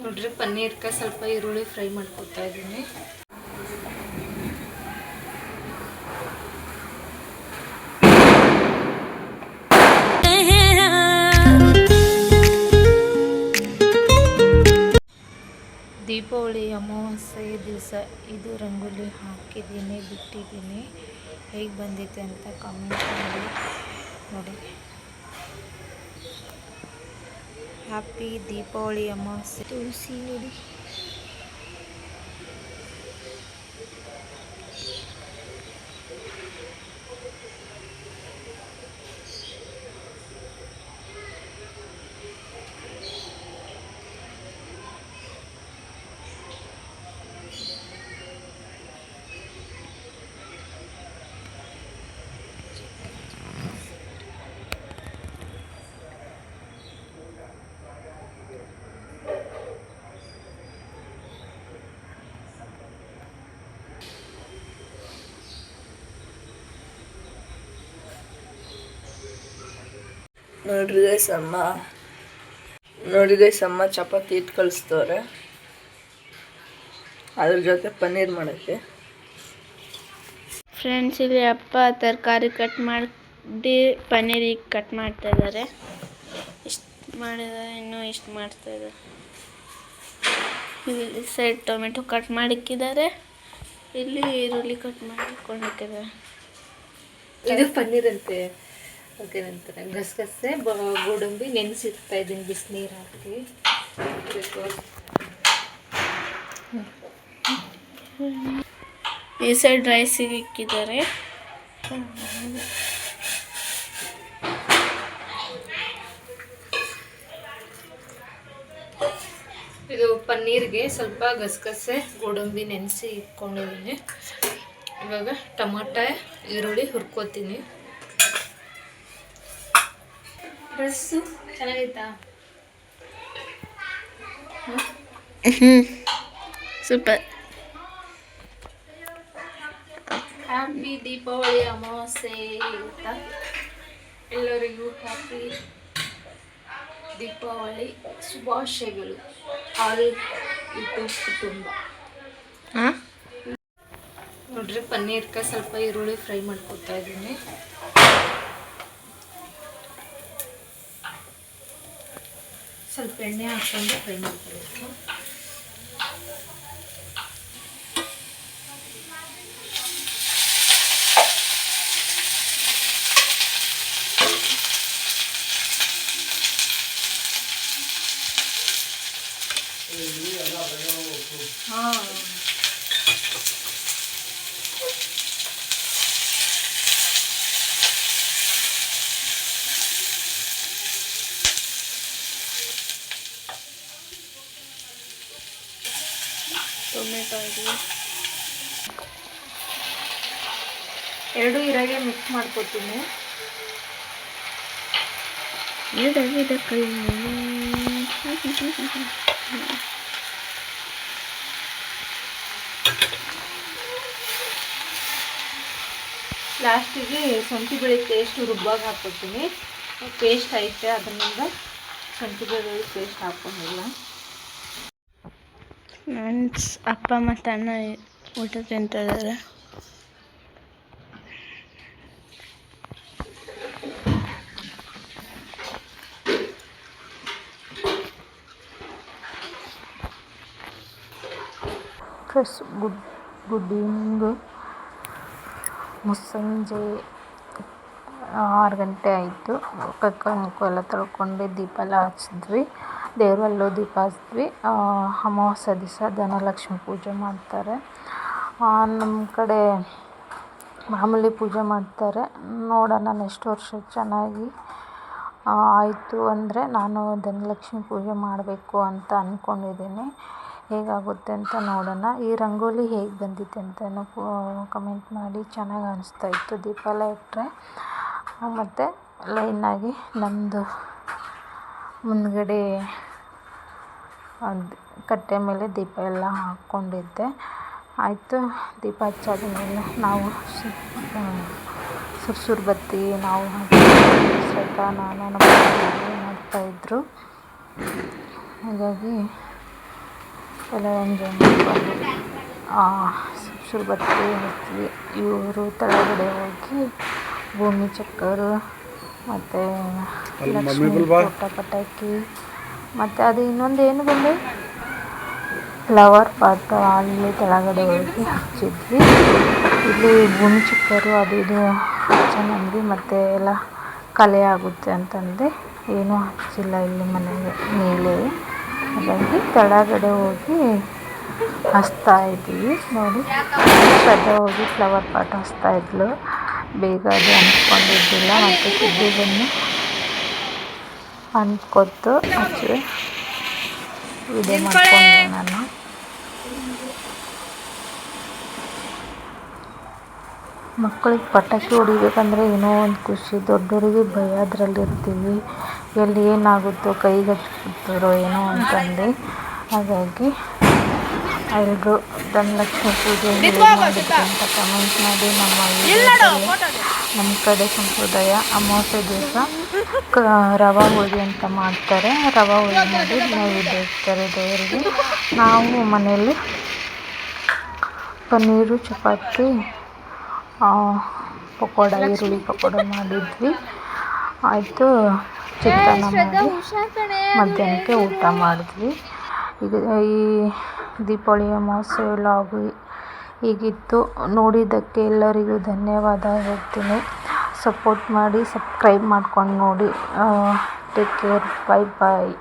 ನೋಡ್ರಿ ಪನ್ನೀರ್ಗೆ ಸ್ವಲ್ಪ ಈರುಳ್ಳಿ ಫ್ರೈ ಮಾಡ್ಕೊತಾ ಇದ್ದೀನಿ ದೀಪಾವಳಿ ಅಮಾವಾಸ್ಯೆ ದಿವಸ ಇದು ರಂಗೋಲಿ ಹಾಕಿದ್ದೀನಿ, ಬಿಟ್ಟಿದ್ದೀನಿ. ಹೇಗೆ ಬಂದಿದೆ ಅಂತ ಕಮೆಂಟ್ ಮಾಡಿ. ನೋಡಿ. ಹ್ಯಾಪಿ ದೀಪಾವಳಿ ಅಮಾವಾಸ್ಯೆ ತುಳಸಿ ನೋಡಿ ನೋಡ್ರಿ ಗೈಸ್ ಅಮ್ಮ ನೋಡಿ ಗೈಸ್ ಅಮ್ಮ ಚಪಾತಿ ಇಟ್ಟು ಕಳಿಸ್ತವ್ರೆ ಅದ್ರ ಜೊತೆ ಪನ್ನೀರ್ ಮಾಡೋಕ್ಕೆ. ಫ್ರೆಂಡ್ಸ್ ಇಲ್ಲಿ ಅಪ್ಪ ತರಕಾರಿ ಕಟ್ ಮಾಡಿ ಪನ್ನೀರಿಗೆ ಕಟ್ ಮಾಡ್ತಾ ಇದ್ದಾರೆ ಇಷ್ಟು ಮಾಡಿದ ಇನ್ನೂ ಇಷ್ಟು ಮಾಡ್ತಾ ಇದ್ದಾರೆ ಇಲ್ಲಿ ಸೈಡ್ ಟೊಮೆಟೊ ಕಟ್ ಮಾಡಿಕ್ಕಿದ್ದಾರೆ. ಇಲ್ಲಿ ಈರುಳ್ಳಿ ಕಟ್ ಮಾಡಿಕೊಂಡಿದ್ದಾರೆ ಇದು ಪನ್ನೀರ್ ಅಂತೆ. ಅದಕ್ಕೇನಂತಾರೆ ಗಸಗಸೆ ಬ ಗೋಡಂಬಿ ನೆನೆಸಿಡ್ತಾ ಇದ್ದೀನಿ ಬಿಸಿನೀರು ಹಾಕಿ. ಈ ಸೈಡ್ ರೈಸಿಗೆ ಇಕ್ಕಿದ್ದಾರೆ. ಇದು ಪನ್ನೀರ್ಗೆ ಸ್ವಲ್ಪ ಗಸಗಸೆ ಗೋಡಂಬಿ ನೆನೆಸಿ ಇಟ್ಕೊಂಡಿದ್ದೀನಿ. ಇವಾಗ ಟೊಮಾಟೆ ಈರುಳ್ಳಿ ಹುರ್ಕೋತೀನಿ. ಡ್ರೆಸ್ಸು? ಚೆನ್ನಾಗೈತಾ ಸೂಪರ್. ಹ್ಯಾಪಿ ದೀಪಾವಳಿ ಅಮಾವಾಸ್ಯೆ ಅಂತ ಎಲ್ಲರಿಗೂ ಹ್ಯಾಪಿ ದೀಪಾವಳಿ ಶುಭಾಶಯಗಳು. ಆಲ್ ಯೂಟ್ಯೂಬ್ ಕುಟುಂಬ. ಹಾಂ? ನೋಡ್ರಿ ಪನ್ನೀರ್ಗೆ ಸ್ವಲ್ಪ ಈರುಳ್ಳಿ ಫ್ರೈ ಮಾಡ್ಕೊತಾ ಇದ್ದೀನಿ. ಸ್ವಲ್ಪ ಎಣ್ಣೆ ಹಾಕ್ಕೊಂಡು ಫ್ರೈ ಮಾಡ್ಕೊಬೇಕು. ಟೊಮೆಟೊ ಇದೆ. ಎರಡು ಇರಾಗೆ ಮಿಕ್ಸ್ ಮಾಡ್ಕೊತೀನಿ. ಎರಡಾಗಿದೆ ಕೈ ಲಾಸ್ಟಿಗೆ ಶುಂಠಿ ಬೆಳ್ಳುಳ್ಳಿ ಪೇಸ್ಟ್ ರುಬ್ಬಾಗಿ ಹಾಕ್ಕೊತೀನಿ. ಪೇಸ್ಟ್ ಐತೆ ಅದರಿಂದ ಶುಂಠಿ ಬೆಳ್ಳುಳ್ಳಿ ಪೇಸ್ಟ್ ಹಾಕ್ಕೊಂಡಿಲ್ಲ. ನನ್ನ ಅಪ್ಪ ಮತ್ತು ಅಣ್ಣ ಊಟ ತಿಂತಾ ಇದ್ದಾರೆ. ಗುಡ್ ಗುಡ್ ಈವ್ನಿಂಗು ಮುಸ್ಸಂಜೆ, ಆರು ಗಂಟೆ ಆಯಿತು. ಕಕ್ಕ ಮುಖ ಎಲ್ಲ ತೊಳ್ಕೊಂಡು ದೀಪ ಎಲ್ಲ ಹಚ್ಚಿದ್ವಿ. ದೇವರಲ್ಲೂ ದೀಪ ಹಚ್ತೀವಿ ಅಮಾವಾಸ್ಯೆ ದಿವಸ ಧನಲಕ್ಷ್ಮಿ ಪೂಜೆ ಮಾಡ್ತಾರೆ. ನಮ್ಮ ಕಡೆ ಮಾಮೂಲಿ ಪೂಜೆ ಮಾಡ್ತಾರೆ. ನೋಡೋಣ ನೆಕ್ಸ್ಟ್ ವರ್ಷ ಚೆನ್ನಾಗಿ ಆಯಿತು ಅಂದರೆ ನಾನು ಧನಲಕ್ಷ್ಮಿ ಪೂಜೆ ಮಾಡಬೇಕು ಅಂತ ಅಂದ್ಕೊಂಡಿದ್ದೀನಿ ಹೇಗಾಗುತ್ತೆ ಅಂತ ನೋಡೋಣ. ಈ ರಂಗೋಲಿ ಹೇಗೆ ಬಂದಿದೆ ಅಂತಲೂ ಕಮೆಂಟ್ ಮಾಡಿ. ಚೆನ್ನಾಗಿ ಅನಿಸ್ತಾ ಇತ್ತು ದೀಪ ಎಲ್ಲ ಇಟ್ಟರೆ ಮತ್ತು ಲೈನಾಗಿ ನಮ್ಮದು ಮುಂದುಗಡೆ ಅದು ಕಟ್ಟೆ ಮೇಲೆ ದೀಪ ಎಲ್ಲ ಹಾಕ್ಕೊಂಡಿದ್ದೆ. ಆಯಿತು ದೀಪ ಹಚ್ಚಾದ ಮೇಲೆ ನಾವು ಸುರ್ಸುರು ಬತ್ತಿ ನಾವು ಸ್ವಲ್ಪ ನಾನು ನಮ್ಮ ಮಾಡ್ತಾಯಿದ್ರು ಹಾಗಾಗಿ ಎಲ್ಲ ಎಂಜಾಯ್ ಮಾಡಿಕೊಂಡು ಸುರು ಬತ್ತಿ ಹಚ್ಚಿ ಇವರು ತಳಗಡೆ ಹೋಗಿ ಭೂಮಿ ಚಕ್ಕರು ಮತ್ತು ಲಕ್ಷ್ಮೀ ಪಟಾಕಿ ಮತ್ತು ಅದು ಇನ್ನೊಂದು ಏನು ಬಂದು? ಫ್ಲವರ್ ಪಾಟ್ ಅಲ್ಲಿ ಕೆಳಗಡೆ ಹೋಗಿ ಹಚ್ಚಿದ್ವಿ. ಇಲ್ಲಿ ಭೂಮಿ ಚಿಕ್ಕರು, ಅದು ಇದು ಚೆನ್ನಾಗಿ ಮತ್ತು ಎಲ್ಲ ಕಲೆ ಆಗುತ್ತೆ ಅಂತಂದೆ. ಏನೂ ಹಚ್ಚಿಲ್ಲ ಇಲ್ಲಿ ಮನೆಗೆ, ಮೇಲೆ. ಹಾಗಾಗಿ ಕೆಳಗಡೆ ಹೋಗಿ ಹಚ್ತಾ ಇದ್ದೀವಿ. ನೋಡಿ ಶ್ರದ್ಧಾ ಹೋಗಿ ಫ್ಲವರ್ ಪಾಟ್ ಹಚ್ತಾ ಇದ್ಲು. ಬೇಗ ಅದು ಅಂಟ್ಕೊಂಡಿದ್ದಿಲ್ಲ, ಮತ್ತು ಸುದ್ದಿ ಬಂದು ಅಂಟ್ಕೊತು ಹಚ್ಚಿ ವಿಡಿಯೋ ಮಾಡಿಕೊಂಡೆ ನಾನು. ಮಕ್ಕಳಿಗೆ ಪಟಾಕಿ ಹೊಡಿಬೇಕಂದ್ರೆ ಏನೋ ಒಂದು ಖುಷಿ. ದೊಡ್ಡವರಿಗೆ ಭಯ ಅದರಲ್ಲಿರ್ತೀವಿ ಎಲ್ಲಿ ಏನಾಗುತ್ತೋ ಕೈಗೆ ಹಚ್ಬಿಡ್ತಾರೋ ಏನೋ ಅಂತಂದು. ಹಾಗಾಗಿ ಎಲ್ಲರೂ ಧನಲಕ್ಷ್ಮಿ ಪೂಜೆ ಮಾಡಿದ್ರಿ ಅಂತ ಕಮೆಂಟ್ ಮಾಡಿ ನಮ್ಮ ನಮ್ಮ ಕಡೆ ಸಂಪ್ರದಾಯ ಅಮಾವಾಸ್ಯೆ ದಿವಸ ಕ, ರವೆ ಹೋಳಿಗೆ ಅಂತ ಮಾಡ್ತಾರೆ. ರವೆ ಹೋಳಿಗೆ ಮಾಡಿ ನೈವೇದ್ಯ ಇಡ್ತಾರೆ ದೇವರಿಗೆ. ನಾವು ಮನೆಯಲ್ಲಿ ಪನ್ನೀರು, ಚಪಾತಿ ಪಕೋಡ, ಈರುಳ್ಳಿ ಪಕೋಡ ಮಾಡಿದ್ವಿ. ಆಯಿತು, ಚಿತ್ರಾನ್ನ ಮಾಡಿ ಮಧ್ಯಾಹ್ನಕ್ಕೆ ಊಟ ಮಾಡಿದ್ವಿ. ಇದು ಈ ದೀಪಾವಳಿ ಅಮಾವಾಸ್ಯೆ ವ್ಲಾಗು ಹೀಗಿತ್ತು ನೋಡಿದ್ದಕ್ಕೆ ಎಲ್ಲರಿಗೂ ಧನ್ಯವಾದ ಹೇಳ್ತೀನಿ. ಸಪೋರ್ಟ್ ಮಾಡಿ ಸಬ್ಸ್ಕ್ರೈಬ್ ಮಾಡ್ಕೊಂಡು ನೋಡಿ ಟೇಕ್ ಕೇರ್ ಬೈ ಬಾಯ್